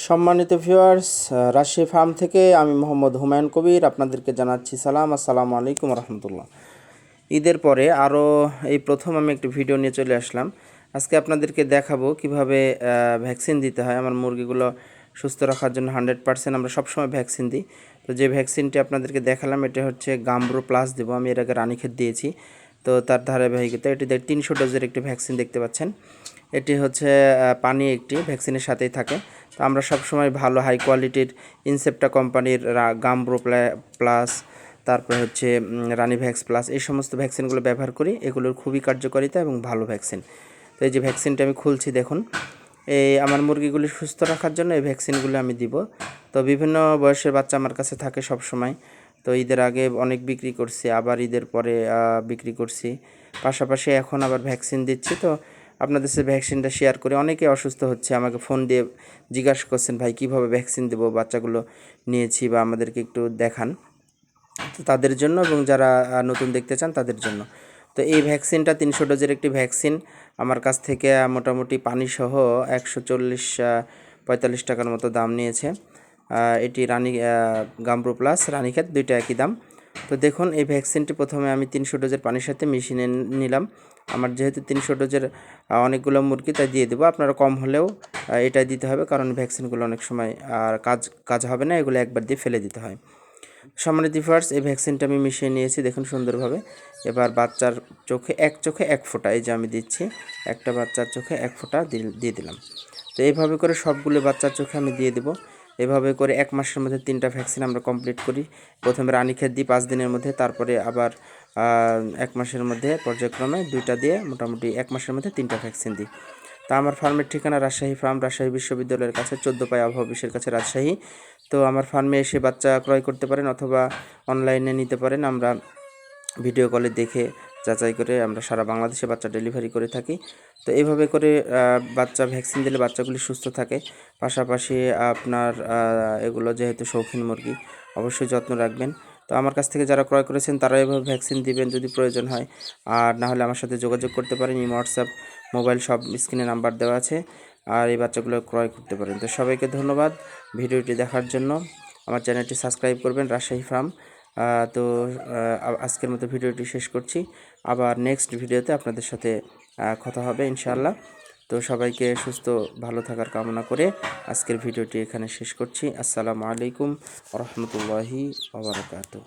সম্মানিত ভিউয়ার্স রাশি ফার্ম থেকে আমি মোহাম্মদ হুমায়ুন কবির আপনাদেরকে জানাচ্ছি সালাম। আসসালামু আলাইকুম রহমতুল্লাহ। ঈদের পরে আরও এই প্রথম আমি একটি ভিডিও নিয়ে চলে আসলাম। আজকে আপনাদেরকে দেখাবো কীভাবে ভ্যাকসিন দিতে হয়। আমার মুরগিগুলো সুস্থ রাখার জন্য হান্ড্রেড পার্সেন্ট আমরা সবসময় ভ্যাকসিন দিই। তো যে ভ্যাকসিনটি আপনাদেরকে দেখালাম, এটা হচ্ছে গাম্ব্রো প্লাস দেবো। আমি এর আগে রানীক্ষেত দিয়েছি। তো তার ধারাবাহিকতা, এটি দেখ তিনশো ডোজের একটি ভ্যাকসিন দেখতে পাচ্ছেন। এটি হচ্ছে পানি একটি ভ্যাকসিনের সাথেই থাকে। তো আমরা সবসময় ভালো হাই কোয়ালিটির ইনসেপ্টা কোম্পানির গাম্ব্রো প্লাস তারপরে হচ্ছে রানি ভ্যাক্স প্লাস এই সমস্ত ভ্যাকসিনগুলো ব্যবহার করি। এগুলোর খুবই কার্যকারিতা এবং ভালো ভ্যাকসিন তো এই যে ভ্যাকসিনটা আমি খুলছি, দেখুন। এই আমার মুরগিগুলি সুস্থ রাখার জন্য এই ভ্যাকসিনগুলো আমি দিব। তো বিভিন্ন বয়সের বাচ্চা আমার কাছে থাকে সব সময় তো ঈদের আগে অনেক বিক্রি করছি, আবার ঈদের পরে বিক্রি করছি। পাশাপাশি এখন আবার ভ্যাকসিন দিচ্ছি, তো আপনাদের সাথে ভ্যাকসিনটা শেয়ার করে। অনেকে অসুস্থ হচ্ছে, আমাকে ফোন দিয়ে জিজ্ঞাসা করছেন, ভাই, কীভাবে ভ্যাকসিন দেবো? বাচ্চাগুলো নিয়েছি বা আমাদেরকে একটু দেখান। তো তাদের জন্য এবং যারা নতুন দেখতে চান, তাদের জন্য। তো এই ভ্যাকসিনটা তিনশো ডোজের একটি ভ্যাকসিন আমার কাছ থেকে মোটামুটি পানিসহ একশো চল্লিশ পঁয়তাল্লিশ টাকার মতো দাম নিয়েছে। এটি রানী গাম্ব্রো প্লাস রানীক্ষেত, দুইটা একই দাম। তো দেখুন, এই ভ্যাকসিনটি প্রথমে আমি তিনশো ডোজের পানির সাথে মিশিয়ে নিলাম। আমার যেহেতু তিনশো ডোজের অনেকগুলো মুরগি, তাই দিয়ে দেবো। আপনারা কম হলেও এটা দিতে হবে, কারণ ভ্যাকসিনগুলো অনেক সময়, আর কাজ কাজ হবে না, এগুলো একবার দিয়ে ফেলে দিতে হয়। সম্মানিত ফার্স এই ভ্যাকসিনটা আমি মিশিয়ে নিয়েছি, দেখুন সুন্দরভাবে। এবার বাচ্চার চোখে, এক চোখে এক ফোঁটা, এই যে আমি দিচ্ছি, একটা বাচ্চার চোখে এক ফোঁটা দিয়ে দিলাম। তো এইভাবে করে সবগুলো বাচ্চার চোখে আমি দিয়ে দেবো। এভাবে করে এক মাসের মধ্যে তিনটা ভ্যাকসিন আমরা কমপ্লিট করি। প্রথমে রানী রানীক্ষেত দিই পাঁচ দিনের মধ্যে, তারপরে আবার এক মাসের মধ্যে পর্যায়ক্রমে দুইটা দিয়ে মোটামুটি এক মাসের মধ্যে তিনটা ভ্যাকসিন দিই। তা আমার ফার্মের ঠিকানা রাজশাহী ফার্ম, রাজশাহী বিশ্ববিদ্যালয়ের কাছে, চোদ্দ পায় আবহাওয়া অফিসের কাছে রাজশাহী। তো আমার ফার্মে এসে বাচ্চা ক্রয় করতে পারেন অথবা অনলাইনে নিতে পারেন। আমরা ভিডিও কলে দেখে যাচাই করে আমরা সারা বাংলাদেশে বাচ্চা ডেলিভারি করে থাকি। তো এইভাবে করে বাচ্চা ভ্যাকসিন দিলে বাচ্চাগুলি সুস্থ থাকে। পাশাপাশি আপনার এগুলো যেহেতু শৌখিন মুরগি, অবশ্যই যত্ন রাখবেন। তো আমার কাছ থেকে যারা ক্রয় করেছেন তারা এভাবে ভ্যাকসিন দিবেন যদি প্রয়োজন হয়। আর না হলে আমার সাথে যোগাযোগ করতে পারেন এই হোয়াটসঅ্যাপ, মোবাইল সব স্ক্রিনে নাম্বার দেওয়া আছে। আর এই বাচ্চাগুলো ক্রয় করতে পারেন। তো সবাইকে ধন্যবাদ ভিডিওটি দেখার জন্য। আমার চ্যানেলটি সাবস্ক্রাইব করবেন রাজশাহী ফার্ম। তো আজকের মতো ভিডিওটি শেষ করছি। আবার নেক্সট ভিডিওতে আপনাদের সাথে কথা হবে ইনশাআল্লাহ। তো সবাইকে সুস্থ, ভালো থাকার কামনা করে আজকের ভিডিওটি এখানে শেষ করছি। আসসালামু আলাইকুম রহমতুল্লাহি ওবরাকাতুহ